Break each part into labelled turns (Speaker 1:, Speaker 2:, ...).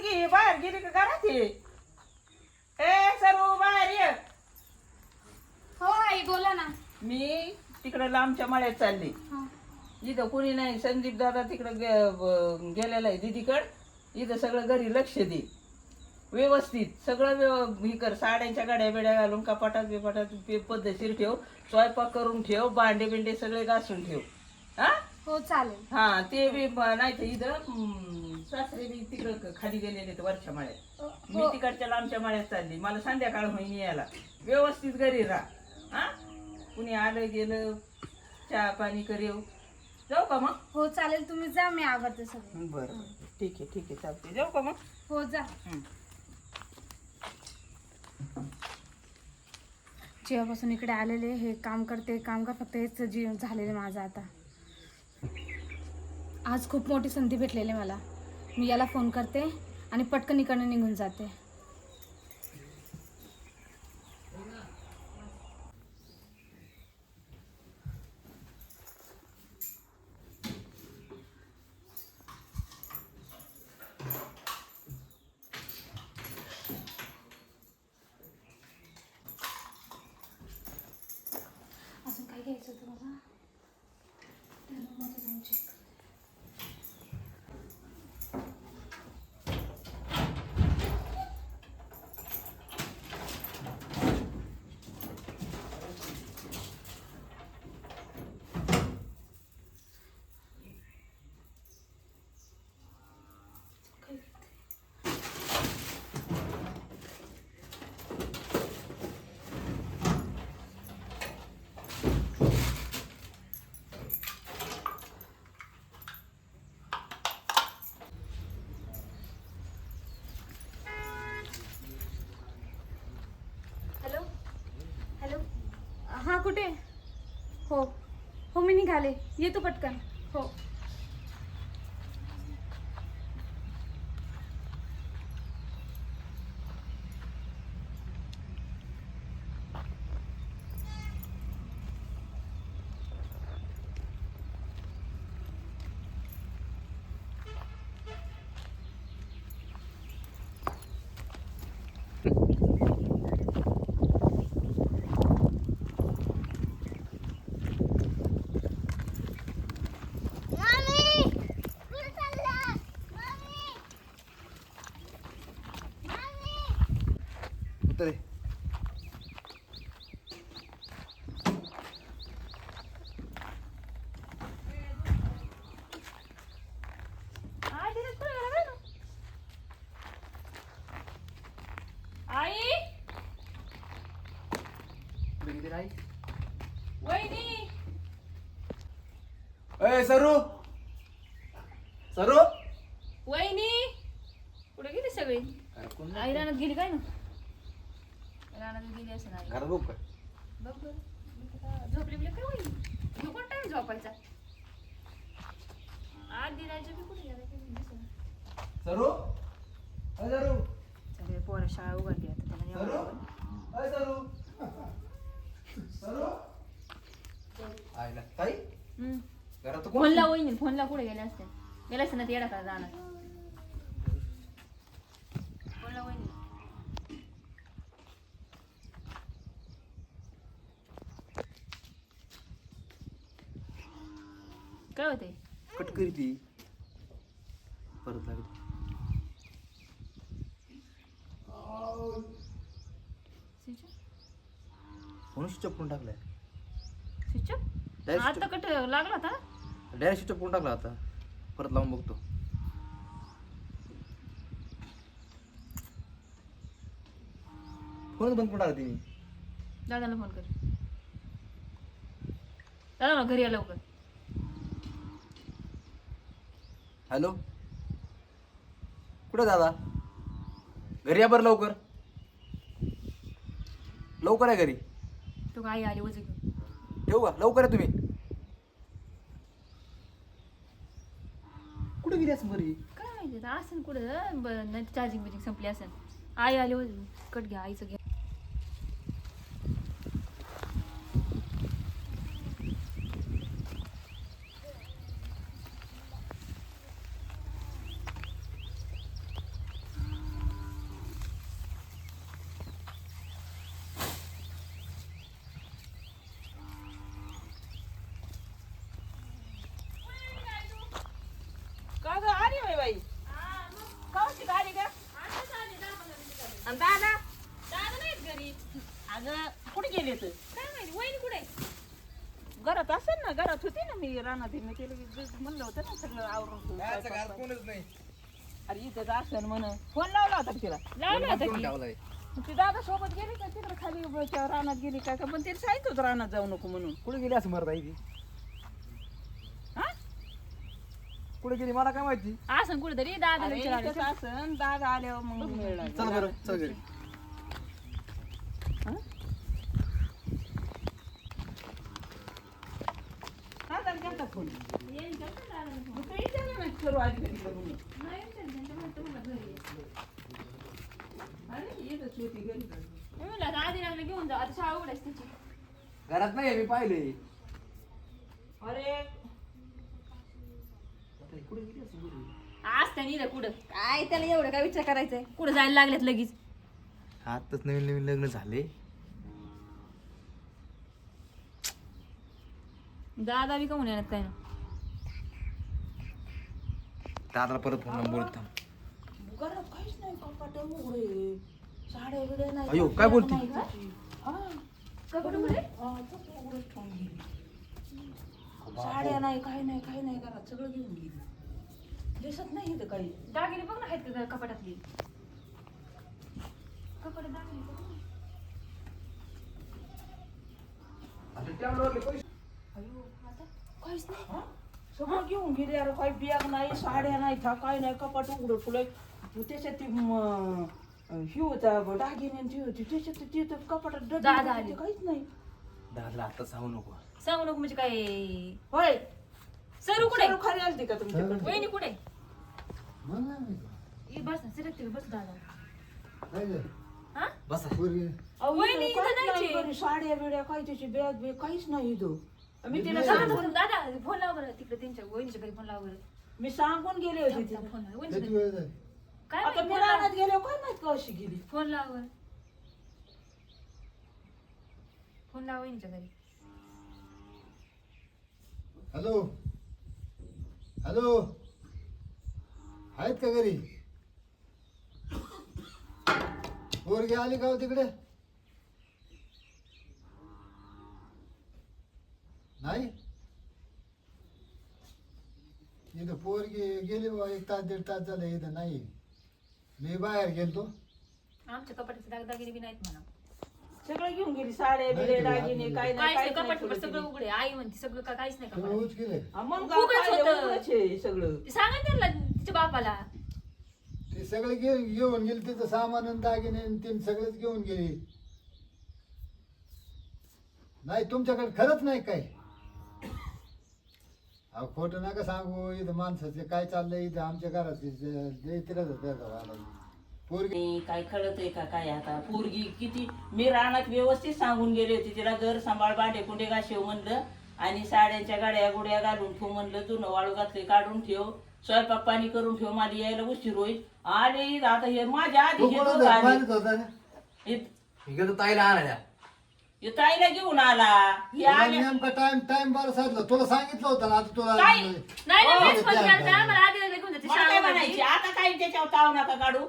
Speaker 1: पोरगी बाहेर गेली का घरात ये ए सरू बाहेर ये.
Speaker 2: हो आई बोला ना.
Speaker 1: मी तिकडे लांबच्या मळ्यात चालली.
Speaker 2: हा.
Speaker 1: इथं कुणी नाही संदीप दादा तिकडं गे- गेलेला आहे दीदीकड. इथं सगळं घरी लक्ष दे. व्यवस्थित. सगळं व्यव ही कर साड्यांच्या गाड्या बिड्या घालून कपाटात बिपाटात पे- पद्धतशीर ठेव. स्वयंपाक करून ठेव. भांडे बिंडे सगळे घासून ठेव. हा?
Speaker 2: हो चालेल.
Speaker 1: हा ते बी ब- नाही तर इथं हम्म, सासरे बी तिकडं खाली गेलेले आहेत वरच्या माळ्यात. मी
Speaker 2: हो
Speaker 1: तिकडच्या लांबच्या माळ्यात चालली. मला संध्याकाळ होईन यायला. व्यवस्थित घरी राहा. हा? कुणी आलं गेलं चहा पाणी कर येऊ जाऊ का मग?
Speaker 2: हो चालेल. तुम्ही जा मी आवडते सगळं.
Speaker 1: बरं ठीक आहे ठीक आहे. चालते जाऊ का मग?
Speaker 2: हो जा.
Speaker 1: हं.
Speaker 2: जेव्हापासून इकडे आलेले हे काम करते काम कर फक्त हेच जीवन झालेलं माझं आता. आज खूप मोठी संधी भेटलेली मला. मी याला फोन करते आणि पटकन इकडनं निघून जाते. अजून काय घ्यायचं तुम्हाला मला त्या रूममध्ये जाऊन check करते. हॅलो हॅलो हां कुठे? हो. हो मी निघाले. येतो पटकन. हो
Speaker 3: उतरे
Speaker 1: आई वहिनी.
Speaker 3: अय सरू. सरू.
Speaker 2: वहिनी. कुठे गेली सगळी? आई रानात गेली काय ना? रानात गेली असं नाही
Speaker 3: घरात बघ काय?
Speaker 2: बघ बरं. मी आता झोपली बिली काय होईल नको टाइम झोपायचा. बी कुठे गेला.
Speaker 3: सरू अय सरू
Speaker 1: सगळे पोरं शाळा उघडली आता त्याला
Speaker 3: सरू
Speaker 1: एवढं
Speaker 3: अय सरू सरू आयला ताई
Speaker 2: हम्म.
Speaker 3: घरात कोण
Speaker 2: फोनला कुठे गेले असते? गेले असते ना ते येडा का जाणार. फोनला काय होते
Speaker 3: कट करी ती. परत लागली. म्हणून स्विच ऑफ? करून टाकलाय?
Speaker 2: स्विच
Speaker 3: Direct
Speaker 2: आता कट लागला होता
Speaker 3: डायरेक्ट स्विच करून टाकला आता. परत लावून बघतो. फोनच बंद करून टाकला तिने.
Speaker 2: दादाला फोन कर. ना घरी या लवकर.
Speaker 4: हॅलो? कुठं दादा? घरी या बरं लवकर. लवकर आहे घरी.
Speaker 2: तो आई आली वजन घेऊन.
Speaker 4: ठेवू का? लवकर आहे तुम्ही. कुठे बरी
Speaker 2: काय माहिती आता असेल कुठं बरं नाही चार्जिंग बिजिंग संपली असेल आई आली वजन कट घ्या आईचं घ्या
Speaker 1: का ग आली होय बाई कावची गाडी का आणि दादा
Speaker 2: दादा नाहीत घरी.
Speaker 1: अगं कुठे गेले तर
Speaker 2: काय माहिती वहिनी कुठे
Speaker 1: घरात असेल ना घरात होती ना मी रानात मी म्हणलं होतं ना सगळं आवरून.
Speaker 4: कोणच नाही.
Speaker 1: अरे इथंच असेल म्हण फोन लावला होता का तिला?
Speaker 2: लावला होता की.
Speaker 1: ती दादा सोबत गेली का? तिकडे खाली उभं त्या रानात गेली काय का? पण तिला सांगितलं होतं रानात जाऊ नको म्हणून.
Speaker 4: कुठे गेली असं मरता ती
Speaker 1: हा
Speaker 4: कुठे गेली मला काय माहिती?
Speaker 2: असं कुठेतरी दादा विचारायला
Speaker 1: असन दादा आल्यावर मग.
Speaker 4: चल बरं चल घरी.
Speaker 1: हा, झाला केलता फोन. मग तू विचारलं ना करू आधी घरी करू म्हणून. अरे येतच होती घरी.
Speaker 2: मी म्हणलं आता आधी लागलं घेऊन जा आता शाळा उघडायची तिची.
Speaker 4: घरात नाही मी पाहिले
Speaker 1: अरे
Speaker 2: आज त्याने कुठं? काय त्याला एवढं काय विचार करायचंय? कुठं जायला लागलेत लगेच?
Speaker 4: आताच नवीन नवीन लग्न झाले.
Speaker 2: दादा बी काहून येणार काय? ना
Speaker 4: दादाला परत फोन बोलत. थांब
Speaker 1: घरात काहीच नाही कपाट उघडे साड्या बिड्या नाही.
Speaker 4: अयो काय बोलती?
Speaker 1: हा.
Speaker 2: कुठे
Speaker 1: हा, फक्त उघडंच ठेवून गेली. साड्या नाही काही नाही काही नाही घरात सगळं घेऊन गेली. दिसत नाही इथं काही.
Speaker 2: दागिने बघ ना आहेत का कपाटातली? कपाटात दागिने बघ ना.
Speaker 1: अयो
Speaker 2: आता काहीच नाही.
Speaker 1: हा? सगळं घेऊन गेली अरे काही बॅग नाही साड्या नाही था काय नाही कपाट उघडं फुलं त्याच्यात ती म, ही होता दागिने आणि ती होती त्याच्यात ती- ती तर कपाटात डबी
Speaker 2: दादा
Speaker 1: होती,
Speaker 2: आली.
Speaker 1: ते काहीच नाही.
Speaker 4: दादाला आता सांगू नको.
Speaker 2: सांगू नको म्हणजे काय?
Speaker 1: होय.
Speaker 2: सरू कुठे?
Speaker 1: सरू खाली आलती का तुमच्याकडे?
Speaker 2: वहिनी कुठे? बस ना सिरक बस दादा. हा?
Speaker 4: बसा.
Speaker 2: वहिनी
Speaker 1: इथं
Speaker 2: जायची.
Speaker 1: साड्या बिड्या काय त्याची बॅग बिग काहीच नाही इथं. मी तिला
Speaker 2: दादा
Speaker 1: सांगून
Speaker 2: फोन- दादा फोन लाव बरं तिकडे त्यांच्या वहिनीच्या घरी फोन लाव बरं.
Speaker 1: मी सांगून गेले होते तिला.
Speaker 2: फोन लाव वहिनीच्या घरी. काय
Speaker 1: आता
Speaker 2: माहिती,
Speaker 1: मी
Speaker 2: फोन लाव.
Speaker 1: रानात गेलो काय माहीत का अशी गेली?
Speaker 2: फोन लाव बरं. फोन लाव वहिनीच्या घरी.
Speaker 5: हॅलो हॅलो आहेत का घरी? पोरगी आली का हो तिकडे? नाही? इथं पोरगी गेली बा एक तास दीड तास झालं इथं नाही. मी बाहेर गेलतो.
Speaker 2: आमच्या कपाटाचे दाग दागिने बी नाहीत म्हणा.
Speaker 1: सगळं घेऊन गेली बिड्या
Speaker 5: गेली,
Speaker 1: दागिने. काय नाही
Speaker 2: काहीच कपाट सगळं. उघडे आई म्हणते सगळं का काहीच नाही
Speaker 5: सगळं
Speaker 2: कपाटात
Speaker 5: उच
Speaker 1: मग
Speaker 2: उघडंच होतं.
Speaker 1: सगळं.
Speaker 2: ते सांगा त्यांना तिच्या बापाला.
Speaker 5: ते सगळे घेऊन घेऊन गेले तिथं सामान आणि दागिने आणि ते सगळंच घेऊन गेली. नाही तुमच्याकडे खरंच नाही काय? अहो खोटं नका सांगू इथं माणसाचे काय चाललंय इथं आमच्या घरात पोरगी
Speaker 1: नाही, काय कळत आहे का काय आता? पोरगी किती मी रानात व्यवस्थित सांगून गेले होते तिला घर सांभाळ भांडे कुंडे घाशेव म्हणलं आणि साड्यांच्या गाड्या गुड्या घालून ठेव म्हणलं जुनं वाळू घातले काढून ठेव. स्वयंपाक पाणी करून ठेव मला यायला उशीर होईल. आले आता हे माझ्या आधी हे दोघं आले. हे-
Speaker 4: ताईला आणायला.
Speaker 1: हे ताईला घेऊन आला. हे
Speaker 5: तुला
Speaker 1: आले
Speaker 5: नेमका टाइम टाइम बरं साधला तुला सांगितलं होतं ना आता तुला
Speaker 1: काय?
Speaker 2: नाही नाही मीच फोन
Speaker 5: हो,
Speaker 2: आधी घेऊन जाते
Speaker 1: मला काय म्हणायची? आता काय त्याच्यावर ताव नका काढू.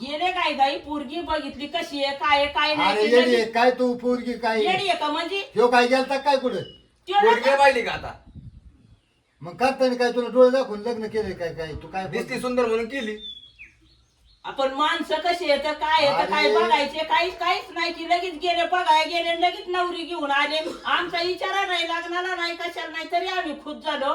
Speaker 1: गेले काय गाई पोरगी बघितली कशी आहे काय आहे, काय
Speaker 5: अरे
Speaker 1: नाही
Speaker 5: येडी
Speaker 1: ते
Speaker 5: आहे, काय तू पोरगी काय
Speaker 1: येडी आहे का म्हणजे?
Speaker 5: ह्यो काय गेलता काय कुठं?
Speaker 1: त्यो
Speaker 4: पोरगी पाहिली का आता?
Speaker 5: मग करताना काय तुला डोळे दाखवून लग्न केले काय काय? तू काय
Speaker 4: दिसती सुंदर म्हणून केली.
Speaker 1: आपण माणसं कशी येतं काय येतं काय
Speaker 5: अरे.
Speaker 1: बघायचे काहीच काहीच नाही. की लगेच गेले बघाय गेले लगेच नवरी घेऊन आले. आमचा विचारा नाही लग्नाला नाही कशाला नाही तरी आम्ही खुद झालो.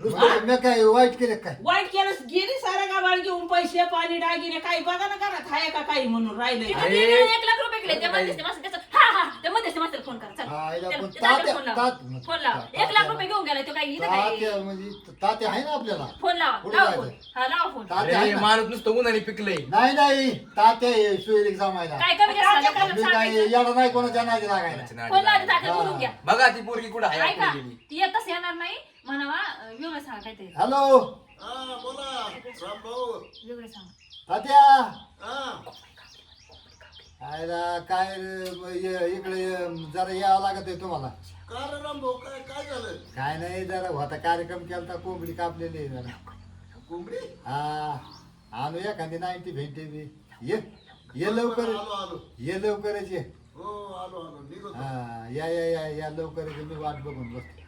Speaker 5: नुसतं मी काय वाईट केलं काय?
Speaker 1: वाईट केलं गेली सारा गावाळ घेऊन पैसे पाणी दागिने काही बघा ना घरात आहे का काही म्हणून राहिले
Speaker 2: तिथं एक लाख रुपये केले त्या मध्यस्थी माणसं त्याचं हा हा त्या मध्यस्थी माणसाला फोन करा चल.
Speaker 5: हा, आईला
Speaker 2: त्या-
Speaker 5: पण
Speaker 2: त्या तात्याला
Speaker 5: तात्या-
Speaker 2: फोन लाव. फोन एक लाख रुपये घेऊन गेला तो काही इथं
Speaker 5: तात्या म्हणजे तात्या आहे ना आपल्याला?
Speaker 2: फोन लावा
Speaker 5: पुढे
Speaker 2: लावा
Speaker 5: जायचं.
Speaker 2: फोन हा लावा फोन
Speaker 5: तात्या आहे
Speaker 4: अरे
Speaker 5: ना?
Speaker 4: माणूस नुसतं उन्हाने पिकलंय.
Speaker 5: नाही नाही तात्या आहे सुईर जमायला
Speaker 2: काय कमी जास्त झालं, काय
Speaker 5: मी काय
Speaker 2: सांगायचं?
Speaker 5: येणार नाही कोणाच्या नादी लागायला.
Speaker 2: फोन लावा तात्या बोलून घ्या.
Speaker 4: बघा ती पोरगी कुठं आहे
Speaker 2: ऐका
Speaker 4: गेली.
Speaker 2: ती येतच येणार नाही. म्हणावा अं, वेगळं सांगा काहीतरी.
Speaker 5: हॅलो.
Speaker 2: वेगळं सांगा.
Speaker 5: तात्या. आयला काय रे, इकडे जरा यावं लागत आहे तुम्हाला.
Speaker 6: काय झालं?
Speaker 5: काय नाही जरा होता कार्यक्रम केलता कोंबडी कापलेली आहे जरा.
Speaker 6: कोंबडी?
Speaker 5: हा. आलो एखादी नाईन्टी भेंटे बी. ये ये लवकर.
Speaker 6: आलो आलो.
Speaker 5: ये लवकरच ये.
Speaker 6: हो आलो आलो. निघतो.
Speaker 5: हा या या या या लवकरच ये. मी वाट बघून बसतो.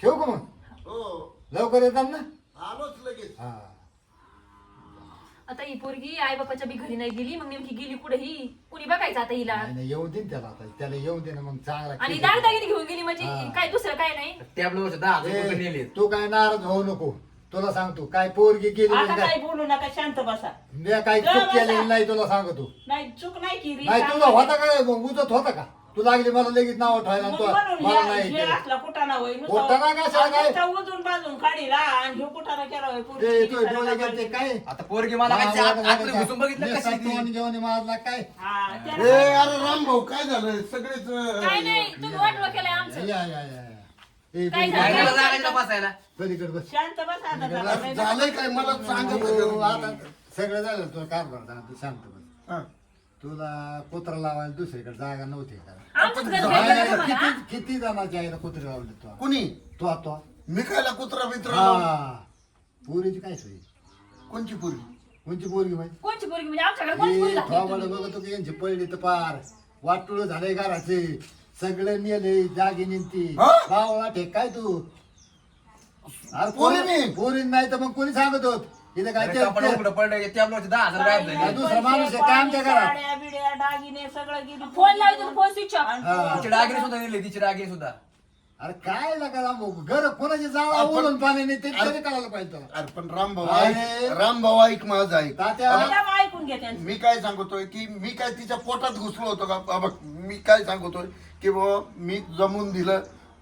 Speaker 5: ठेवू का मग?
Speaker 6: हो.
Speaker 5: लवकर येतात ना?
Speaker 6: आलोच लगेच.
Speaker 5: हा.
Speaker 2: आता ही पोरगी आई बापाच्या बी घरी नाही गेली मग नेमकी गेली कुठे ही कुणी बघायचं आता हिला?
Speaker 5: नाही, नाही, येऊन दे ना त्याला आता. त्याला येऊन दे ना मग चांगला
Speaker 2: आणि
Speaker 5: केक
Speaker 2: दागदागिने घेऊन गेली म्हणजे
Speaker 5: हा.
Speaker 2: काय दुसरं काय नाही?
Speaker 4: टॅबलेटवर दहा हजार रुपये
Speaker 5: ए,
Speaker 4: नेले.
Speaker 5: तू काय नाराज होऊ नको. तुला सांगतो काय पोरगी गेली
Speaker 1: आता
Speaker 5: म्हणजे काय?
Speaker 1: काही बोलू नका शांत बसा.
Speaker 5: मी
Speaker 1: जा
Speaker 5: चूक. केलेली नाही तुला सांगतो.
Speaker 1: नाही चूक नाही केली
Speaker 5: नाही तुला होता काय उजत होता का? तू लागली मला लगेच नाव ठेवायला
Speaker 1: मग
Speaker 5: तू
Speaker 1: म्हणून
Speaker 5: मला
Speaker 1: हे-
Speaker 5: नाही
Speaker 1: हे
Speaker 5: केलं.
Speaker 1: असला कुटाणा होय
Speaker 5: कुटाणा काय?
Speaker 1: उजून बाजून काढीला आणि ह्यो कुटाणा केला होय
Speaker 5: ते
Speaker 1: पोरीची
Speaker 5: तू डोळे
Speaker 1: सारा
Speaker 5: गेलते
Speaker 1: गावाला.
Speaker 5: काय
Speaker 4: आता पोरगी मला काय
Speaker 5: मला
Speaker 4: आत- आतमध्ये
Speaker 5: वाटलं
Speaker 4: घुसून बघितलं
Speaker 5: नुसता
Speaker 4: कशी ती.
Speaker 5: तोंड घेऊन मारला काय
Speaker 1: हा,
Speaker 6: ए अरे राम भाऊ काय झालं सगळेच
Speaker 2: काय नाही तुम्ही वाटलं केलंय आमचं
Speaker 5: या या या या. ए,
Speaker 2: काय
Speaker 5: तू
Speaker 2: झालं?
Speaker 4: काय
Speaker 5: पलीकडे-
Speaker 4: त्याला जागायचं बसायला
Speaker 5: पलीकडे बस
Speaker 1: शांत बसा आता जरा. नाही तर-
Speaker 6: झालंय काय मला सांगत
Speaker 5: तू आता. सगळं झालं तुला कारभार झाला तू शांत बस
Speaker 6: हा.
Speaker 5: तुला कुत्रा लावायला दुसरीकडे जागा नव्हती का?
Speaker 2: आमचंच घर
Speaker 5: नाही,
Speaker 2: घ्यायचं
Speaker 5: नाही,
Speaker 2: तुम्हाला?
Speaker 5: किती किती जणांच्या आईला कुत्रे लावले तू?
Speaker 6: कुणी?
Speaker 5: तू आता.
Speaker 6: मी खायला कुत्रा बित्रा
Speaker 5: हा. पुरीची काय सोयी?
Speaker 6: कोणची पुरी?
Speaker 5: कोणची पोरगी माहिती
Speaker 2: कोणची पोरगी? म्हणजे आमच्याकडे कोणची पोरगी लागली
Speaker 5: थोबाड
Speaker 2: तुम्ही?
Speaker 5: बघतो की यांची पडली तर पार. वाटुळ झाले घराचे. सगळे नेले जागी निंती
Speaker 6: हा?
Speaker 5: बावळा ठेक काय तू? अरे
Speaker 6: पोरीने?
Speaker 5: पोरी पोरी नाही तर मग कोणी सांगत होत? इथं काय ते-
Speaker 4: कपडा उघडं पडलं टॅबलेटचे दहा हजार गायब झाले
Speaker 5: दुसरा माणूस आहे, काय आमच्या घरात?
Speaker 1: साड्या बिड्या दागिने सगळं गेली
Speaker 2: फोन लावायचं फोन स्विच ऑफ
Speaker 1: आणि
Speaker 5: हा.
Speaker 4: तिची डागिरी सुद्धा नेले तिची डागिरी सुद्धा
Speaker 5: अरे काय नका घर कोणाची जाळा ओढून पाण्याने ते तरी कळायला पाहिजे तुला
Speaker 6: अरे पण राम भाऊ
Speaker 5: अरे.
Speaker 6: ऐक राम भाऊ ऐक माझं ऐक
Speaker 5: तात्या
Speaker 1: त्याला ऐकून घ्या त्यांचं
Speaker 6: मी काय सांगतोय की मी काय तिच्या पोटात घुसलो होतो का बाबा मी काय सांगतोय की बाबा मी जमून दिलं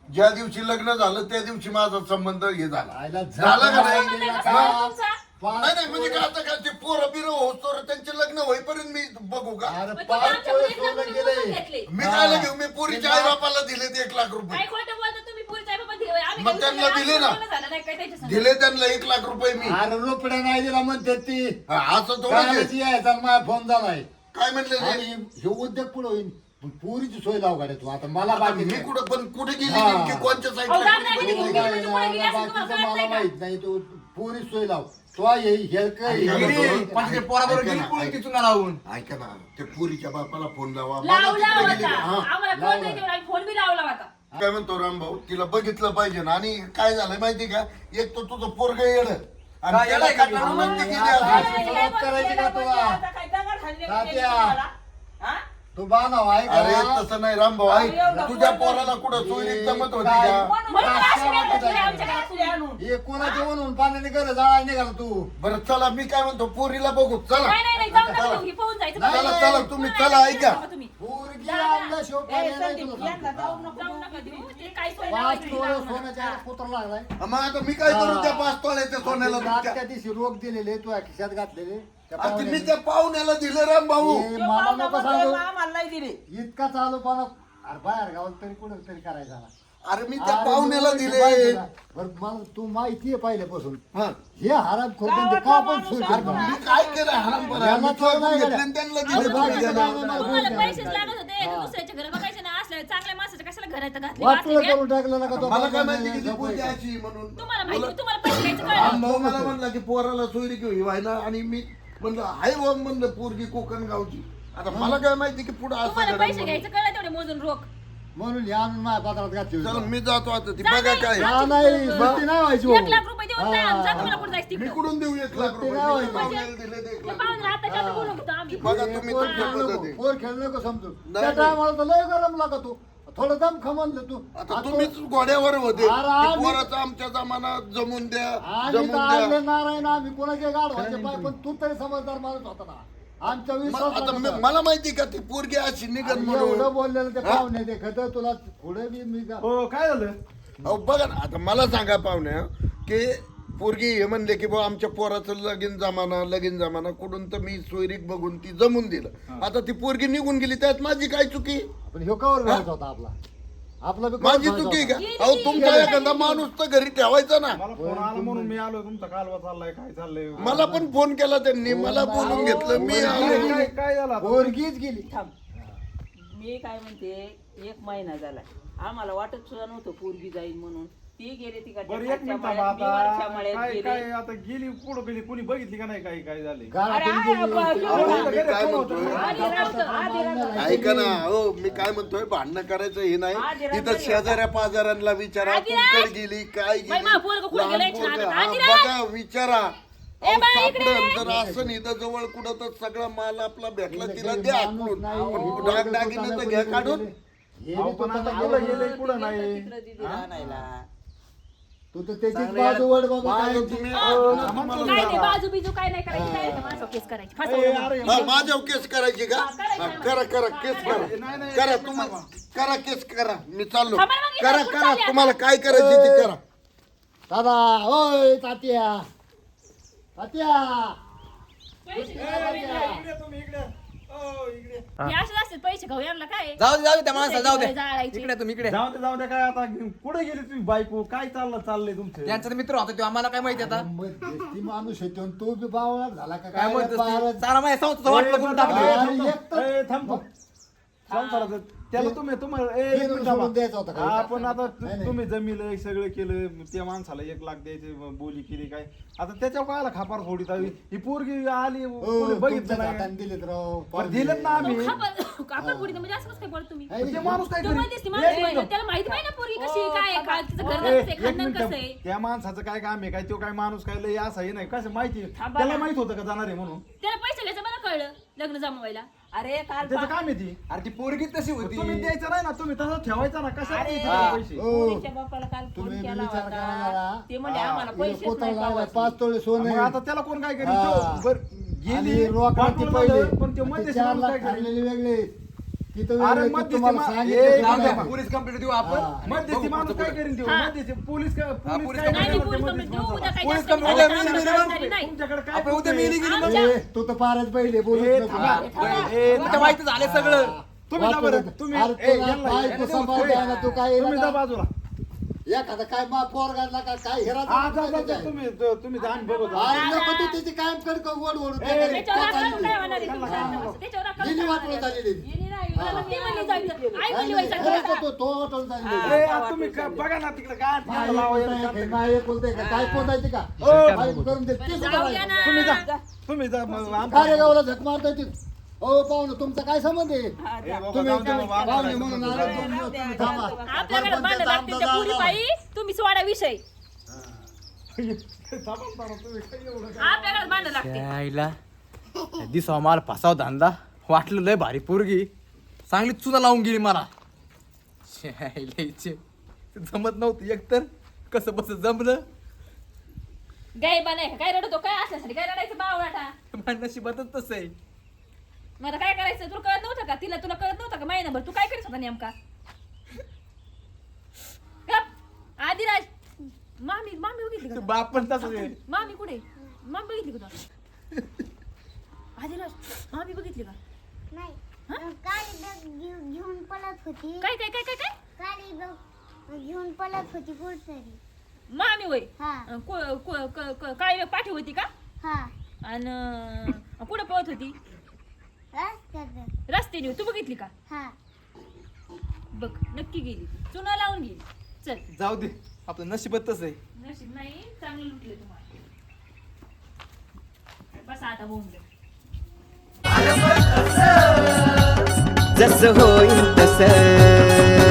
Speaker 6: ज्या दिवशी लग्न झालं त्या दिवशी माझा संबंध हे झाला झालं का नाही?
Speaker 5: झाला का?
Speaker 2: तुमचा?
Speaker 6: नाही नाही म्हणजे काय आता काय ते पोरं बिरं होतो त्यांचे लग्न होईपर्यंत मी बघू का
Speaker 5: अरे
Speaker 2: तुम्ही
Speaker 5: पाच
Speaker 2: आमच्या
Speaker 5: पोरं
Speaker 2: मुलींना
Speaker 5: सोडून
Speaker 2: तुम्ही
Speaker 5: गेले
Speaker 2: घेतले.
Speaker 6: मी
Speaker 5: हा.
Speaker 6: काय घेऊ मी पुरीच्या आई बापाला दिले ते एक लाख रुपये
Speaker 2: काय खोटं बोलता तुम्ही पोरीच्या आई बाबा दिले. आम्ही
Speaker 6: मग त्यांना दिले ना.
Speaker 2: आमचं लग्न झालं नाही काय त्याच्या संग.
Speaker 6: दिले त्यांना एक लाख रुपये मी
Speaker 5: अरे रुपड्या नाही दिला म्हणते ती
Speaker 6: हा, असं थोडं
Speaker 5: कालची यायचा आणि माझा फोन झालाय
Speaker 6: काय म्हणले ते?
Speaker 5: आणि हे उद्योग पुढे होईल पण पुरीची सोय लाव गाड्या तू आता मला बाकी
Speaker 6: मी. कुठं पण कुठे गेली
Speaker 5: हा.
Speaker 6: नेमकी कोणत्या
Speaker 2: अहो,
Speaker 6: साईडला
Speaker 2: म्हणजे
Speaker 5: मला माहीत नाही तू पुरी सोय लाव तो हे
Speaker 6: ऐका ना,
Speaker 4: गेली पण ते पोराबरोबर
Speaker 6: ऐका
Speaker 4: गेली पळून
Speaker 6: ऐका.
Speaker 4: लावून
Speaker 6: ना ते पुरीच्या बापाला फोन लावा मला
Speaker 2: लावला
Speaker 6: तिकडे गेली
Speaker 2: होता
Speaker 6: हा.
Speaker 2: आम्हाला नाही तेवढं आम्ही फोन बी लावला होता
Speaker 6: काय म्हणतो रामभाऊ तिला बघितलं पाहिजे ना आणि काय झालं माहिती का एक तर तुझं पोरग येड आणि
Speaker 4: काय
Speaker 6: त्याला
Speaker 4: येडं
Speaker 6: काय
Speaker 4: आहे का?
Speaker 6: विनंती केली
Speaker 5: हा,
Speaker 6: असेल.
Speaker 5: हा.
Speaker 2: काय
Speaker 5: सुरुवात करायची का तुला
Speaker 1: आता काय दगड हाणले का
Speaker 5: तात्या.
Speaker 1: तुम्हाला? हा?
Speaker 5: तू बांधव आहे
Speaker 6: अरे तसं नाही रामभाऊ ऐक
Speaker 1: अरे एवढं
Speaker 6: तुझ्या पोराला कुठं सोयी जमत होती
Speaker 5: काय?
Speaker 6: का.
Speaker 5: हे कोणाच्या म्हणून पाण्याने घर जाळा निघाला तू?
Speaker 6: बरं चला मी काय म्हणतो पोरीला बघू चला.
Speaker 2: नाही नाही नाही जाऊ नका तुम्ही पळून जायचं
Speaker 5: नाही,
Speaker 6: चला. चला तुम्ही चला ऐका.
Speaker 2: तुम्ही.
Speaker 5: पोरगी. आणला पाच तोळे. सोन्याच्या कुत्र लागलाय.
Speaker 6: मग आता मी काय करू त्या पाच तोळ्याच्या सोन्याला
Speaker 5: त्या दिवशी रोग दिलेले तू खिशात घातलेले. पाहुण्याने.
Speaker 6: त्या पाहुण्याला दिलं
Speaker 5: नको सांगू
Speaker 1: नाही दिली
Speaker 5: इतका चालू पण अरे बाहेर गावात तरी कुठं तरी करायचा ना.
Speaker 6: अरे मी त्या
Speaker 5: अरे
Speaker 6: पाहुण्याला
Speaker 5: मी
Speaker 6: दिले
Speaker 5: माहिती ना. बरं मला तू माहिती आहे पहिल्यापासून
Speaker 6: हा.
Speaker 5: हे हराम खोटं
Speaker 1: गावातला
Speaker 5: का पण?
Speaker 1: ना.
Speaker 6: मी काय केलं हरामपणा
Speaker 5: याला
Speaker 6: मी
Speaker 5: तो
Speaker 6: चोरून
Speaker 5: नाही
Speaker 6: घेतले
Speaker 5: गेला.
Speaker 6: आणि त्यांना
Speaker 5: अरे
Speaker 6: दिले
Speaker 5: बाकीचं
Speaker 6: पोरीला.
Speaker 5: काय नाही,
Speaker 2: तुम्हाला
Speaker 5: बोल
Speaker 2: पैसेच
Speaker 5: द्या.
Speaker 2: लागत होते
Speaker 5: हा.
Speaker 2: दुसऱ्याच्या घरात बघायचे ना असल्या चांगल्या माणसाच्या कशाला घरात घातले
Speaker 5: वाटलं
Speaker 2: वाचले
Speaker 5: करून टाकलं ना का तो
Speaker 6: मला काय
Speaker 5: बाबा
Speaker 6: माहिती की ती
Speaker 5: झोपायचं.
Speaker 6: पोरगी अशी म्हणून
Speaker 2: तुम्हाला माहिती तुम्हाला पैसे घ्यायचं कळलं
Speaker 6: रामभाऊ मला म्हणला की पोराला सोयरी घेऊ व्हायला आणि मी म्हणलं हाय व म्हणलं पोरगी कोकण गावची. आता मला काय माहिती की पुढे असं
Speaker 2: तुम्हाला पैसे
Speaker 6: म्हणून.
Speaker 2: घ्यायचं कळलं तेवढे मोजून रोख.
Speaker 5: म्हणून या आणून माझ्या पात्रात घातली
Speaker 6: चला. मी जातो आता. ती बघा काय.
Speaker 5: हा, नाही सुट्टी नाही व्हायची
Speaker 2: एक
Speaker 5: भाऊ.
Speaker 2: लाख रुपये देऊन जा
Speaker 5: हा.
Speaker 2: जा तुम्हाला कुठं जायचं
Speaker 6: मी
Speaker 2: तिकडं
Speaker 6: कुठून देऊ एक लाख रुपये?
Speaker 5: ते काय
Speaker 6: मी
Speaker 5: व्हायचं?
Speaker 6: पाहुण्याला दिले ते एक
Speaker 2: ते
Speaker 6: लाख
Speaker 2: पाहून आता आता बोलत होतो आम्ही.
Speaker 6: बघा तुम्ही
Speaker 5: पोर
Speaker 6: तुमच्या
Speaker 5: खेळू नको,
Speaker 6: पद्धती.
Speaker 5: पोर खेळू नको समजू
Speaker 6: नाही,
Speaker 5: त्या
Speaker 6: नाही.
Speaker 5: टायमाला तर लय गरम लागत. तू थोडं दम खमनलं तू
Speaker 6: आता
Speaker 5: आता
Speaker 6: तुम्हीच घोड्यावर होते.
Speaker 5: अरे
Speaker 6: की
Speaker 5: आम्ही-
Speaker 6: पोराचं आमच्या जमून द्या
Speaker 5: आम्ही
Speaker 6: जमून द्या.
Speaker 5: नारायण आम्ही कोणाचे गाढवाचे पाय पण तू तरी समजदार माणूस होता ना. आमच्या
Speaker 6: मग
Speaker 5: विश्वास
Speaker 6: आता. मी- मला माहिती का ती पोरगी अशी निघत म्हणून?
Speaker 5: एवढं बोललेलं ते
Speaker 6: हा?
Speaker 5: पाहुणे ते खत तुला पुढे बी मी का-
Speaker 7: हो काय झालं?
Speaker 6: अहो बघा ना आता मला सांगा पाहुण्या की पोरगी हे म्हणले की बा आमच्या पोराचं लगीन जमाना लगीन जमाना कुठून तर मी सोयरीक बघून ती जमून दिलं. आता ती पोरगी निघून गेली त्यात माझी काय चुकी?
Speaker 5: पण ह्यो कवर घालत होता आपला. आपला बी कवर
Speaker 6: माझी चुकी. का? अहो तुमचा एखादा माणूस तर घरी ठेवायचा ना.
Speaker 7: मला फोन आला म्हणून मी आलो तुमचा कालवा चाललाय काय चाललंय?
Speaker 6: मला पण फोन केला त्यांनी मला बोलून घेतलं मी आलो.
Speaker 7: काय काय झालं आता?
Speaker 5: पोरगीच गेली.
Speaker 1: थांब. मी काय म्हणते एक महिना झाला. आम्हाला वाटत सुद्धा नव्हतं पोरगी जाईल म्हणून. ती गेली
Speaker 7: बरं एक मिनिट आता काय
Speaker 1: गेले.
Speaker 7: काय आता गेली कुठं गेली कुणी बघितली का नाही काय काय झाले
Speaker 5: गेली.
Speaker 6: मी काय म्हणतोय. ऐका ना हो मी काय म्हणतोय भांडणं करायचं हे नाही तिथं शेजाऱ्या पाजाऱ्यांना विचारा
Speaker 2: रात.
Speaker 6: गेली काय
Speaker 2: कुठं
Speaker 6: लहान पोरगं,
Speaker 2: छान.
Speaker 6: हा. बघा विचारा अहो, सापडन. जर असं इथं जवळ कुठं तर सगळा माल आपला भेटला तिला द्या पण
Speaker 5: पोरगं
Speaker 6: डागडागिनं तर
Speaker 5: कुठं
Speaker 6: घ्या
Speaker 5: गेले.
Speaker 6: काढून
Speaker 5: हे
Speaker 7: अहो, पण आता कुठं
Speaker 5: गेला.
Speaker 7: गेले कुठं नाही
Speaker 1: आणायला.
Speaker 5: तू तर त्याचीच
Speaker 1: चांगलं
Speaker 5: बाजू वड बाबा काय
Speaker 6: माझं तुम्ही
Speaker 2: काय ते बाजू बिजू काय नाही करायची? काय नाही केस करायची. फसवलं
Speaker 7: अरे
Speaker 6: हा, माझ्यावर केस करायची का? हा, करा करा केस करा.
Speaker 7: नाही, नाही,
Speaker 6: करा
Speaker 7: नाही,
Speaker 6: तुम्ही करा. केस करा. मी चाललो.
Speaker 2: थांबा ना, मग इथं
Speaker 6: करा
Speaker 2: कुठं
Speaker 6: करा.
Speaker 2: चालली
Speaker 6: तुम्हाला काय करायची ती करा.
Speaker 5: दादा ओय तात्या. तात्या.
Speaker 7: इकडे तुम्ही इकडे.
Speaker 2: हे असते पैसे खाऊ यांना काय?
Speaker 4: जाऊ दे जाऊ दे त्या माणसाला जाऊ दे.
Speaker 2: जाळायची.
Speaker 4: इकडे तुम्ही इकडे.
Speaker 7: जाऊ दे जाऊ दे काय आता कुठे गेली तुम्ही बायको? काय चाललं चाललंय तुमचं?
Speaker 4: त्यांचा तर मित्र होता तो आम्हाला काय माहिती आता?
Speaker 5: ती माणूस आणि तो बी बावळा झाला का
Speaker 4: काय म्हणतोस
Speaker 5: बाहेर-
Speaker 4: ते? सारा माझ्या संस्थेचं वाटलं करून टाकलं.
Speaker 7: ए, थांब थांब. संसाराचं त्याला तुम्ही तुम्हाला ए, एक
Speaker 5: हे
Speaker 7: मिनिट
Speaker 5: सोडून
Speaker 7: थांबा.
Speaker 5: द्यायचा होता का?
Speaker 7: हा, पण आता तु-
Speaker 5: नाही, नाही.
Speaker 7: तुम्ही जमिलं सगळं केलं त्या माणसाला एक लाख द्यायचे बोली केली काय आता त्याच्यावर काय खापार फोडीत हवी ही पोरगी आली
Speaker 5: हो,
Speaker 7: कोणी बघितलं
Speaker 5: दिलेत
Speaker 7: दिलेत ना आम्ही
Speaker 2: कापड पुढे म्हणजे असं कसं काय बोलत तुम्ही
Speaker 5: आहे
Speaker 7: ते माणूस काय
Speaker 2: तो
Speaker 7: करेल?
Speaker 2: म्हणतेस ती
Speaker 7: एक
Speaker 2: माणूस आहे,
Speaker 7: मिनिट.
Speaker 2: त्याला माहिती नाही ना पोरगी कशी आहे, काय आहे, खा- तिचं घर
Speaker 7: ए,
Speaker 2: कसं आहे
Speaker 7: एक
Speaker 2: खानदान
Speaker 7: मिनिट.
Speaker 2: कसं आहे
Speaker 7: त्या माणसाचं काय काम आहे काय तो काय माणूस काय लय असं आहे नाही कसं माहिती?
Speaker 2: थांबा
Speaker 7: त्याला
Speaker 2: ना.
Speaker 7: माहीत होतं का जाणार आहे म्हणून
Speaker 2: त्याला पैसे घ्यायचं मला कळलं लग्न जमवायला
Speaker 1: अरे काल
Speaker 7: त्याचं
Speaker 1: पा-
Speaker 7: काम आहे ती
Speaker 4: अरे ती पोरगीच तशी होती
Speaker 7: तुम्ही द्यायचं नाही ना तुम्ही तसं ठेवायचा ना कशा
Speaker 1: अरे.
Speaker 7: पैसे
Speaker 5: हो.
Speaker 1: पोरीच्या बापाला काल फोन
Speaker 5: तुम्ही
Speaker 1: केला
Speaker 5: विचार
Speaker 1: होता
Speaker 5: जरा.
Speaker 1: ते म्हणजे आम्हाला पैसेच.
Speaker 5: पाच तोळे सोने
Speaker 7: मग आता त्याला कोण काय करेल
Speaker 5: हा.
Speaker 7: तो बर गेली
Speaker 5: आणि पहिले
Speaker 7: पण ते
Speaker 5: ते
Speaker 7: मध्यस्थी
Speaker 5: चार
Speaker 7: माणूस
Speaker 5: लाख
Speaker 7: काय करेल
Speaker 5: ठरलेले वेगळे तिथं
Speaker 7: अरे
Speaker 5: तुम्हाला
Speaker 7: मा-
Speaker 5: सांगितलं
Speaker 7: ए, जाऊ.
Speaker 4: पोलीस कंप्लेंट देऊ. आपण बघू
Speaker 7: माणूस काय देऊ. मध्यस्थी पोलीस का पोलीस
Speaker 4: पोलीस
Speaker 7: काय
Speaker 2: नाही
Speaker 7: करणार
Speaker 2: नाही, पोलीस
Speaker 7: ते
Speaker 2: कंप्लेंट
Speaker 7: मध्यस्थी
Speaker 2: देऊ उद्या
Speaker 7: माणसाला?
Speaker 2: काही
Speaker 4: पोलीस
Speaker 2: जास्त
Speaker 4: कंप्लेंट
Speaker 2: झालं,
Speaker 4: द्या,
Speaker 2: आम्हाला
Speaker 4: मिली- मिली-
Speaker 2: जबाबदारी नाही.
Speaker 7: तुमच्याकडे काय
Speaker 4: आपण उद्या? मिली गेली
Speaker 5: ए, तू तर फारच पहिले बोलू नको.
Speaker 7: ए,
Speaker 4: माहिती झाले सगळं
Speaker 7: तुम्ही जा बरं
Speaker 5: वाटलं.
Speaker 7: तुम्ही
Speaker 5: अरे
Speaker 7: ए,
Speaker 5: तुला
Speaker 7: यांना-
Speaker 5: बायको
Speaker 7: यांना
Speaker 5: सांभाळ
Speaker 7: देऊ.
Speaker 5: द्यायला तू काय
Speaker 7: तुम्ही जा बाजूला
Speaker 5: एखादा काय मा पोर घातला का काय हेरा
Speaker 7: हा, जा, जा, जा, तुम्ही तुम्ही जा आणि बघू जा.
Speaker 5: अरे नको तू त्याची कायम कड का ओढ ओढ
Speaker 2: त्याच्यावर राखलं काय होणार आहे? त्याच्यावर राखलं
Speaker 5: गेली
Speaker 2: काय
Speaker 5: वाटलं
Speaker 2: होणार आहे?
Speaker 5: झालेली
Speaker 2: गेली
Speaker 7: तुम्ही बघा ना तिकडे काय
Speaker 5: बोलताय, का? काय पोचायची का? करून
Speaker 7: जा. जा.
Speaker 5: गावाला झक मारताय पाहुणं तुमचा काय संबंध आहे? तुम्ही पाहुणे म्हणून. तुम्ही थांबा.
Speaker 2: आपल्याकडे त्या सोडा विषय. आपल्याकडे
Speaker 4: दिसावा मला फसाव धंदा. वाटलं लय भारी पोरगी. चांगली चुना लावून गेली मला. जमत नव्हतं एकतर. कसं बस जमलं.
Speaker 2: गाय बनाय काय रडतो? काय असल्यासाठी? काय रडायचं बावळाटा
Speaker 4: माझ्या नशिबातच तसं आहे.
Speaker 2: आता काय करायचं? तुला कळत नव्हतं का? तिला तुला कळत नव्हतं का? महिनाभर तू काय करीत होता नेमका? गप. आदिराज. मामी मामी बघितली का?
Speaker 4: बाप पण आहे.
Speaker 2: मामी कुठे? मामी बघितली का तुला? आदिराज मामी बघितली का
Speaker 8: नाही काळी बॅग घेऊन घेऊन पळत होती.
Speaker 2: काय काय काय काय काय?
Speaker 8: घेऊन पळत होती कुठतरी
Speaker 2: मामी वय
Speaker 8: हा.
Speaker 2: अं, को- को- क- क- काय पाठी होती का?
Speaker 8: हा.
Speaker 2: आणि कुठं पळत होती?
Speaker 8: रस्त्यात.
Speaker 2: रस्त्याने तू बघितली का?
Speaker 8: हा.
Speaker 2: बघ नक्की गेली चुना लावून गेली. चल.
Speaker 4: जाऊ दे आपलं नशिबात तसं आहे.
Speaker 2: नशीब नाही चांगलं लुटले तुम्हाला. बस आता होऊन दे
Speaker 3: जसं होईल तसं.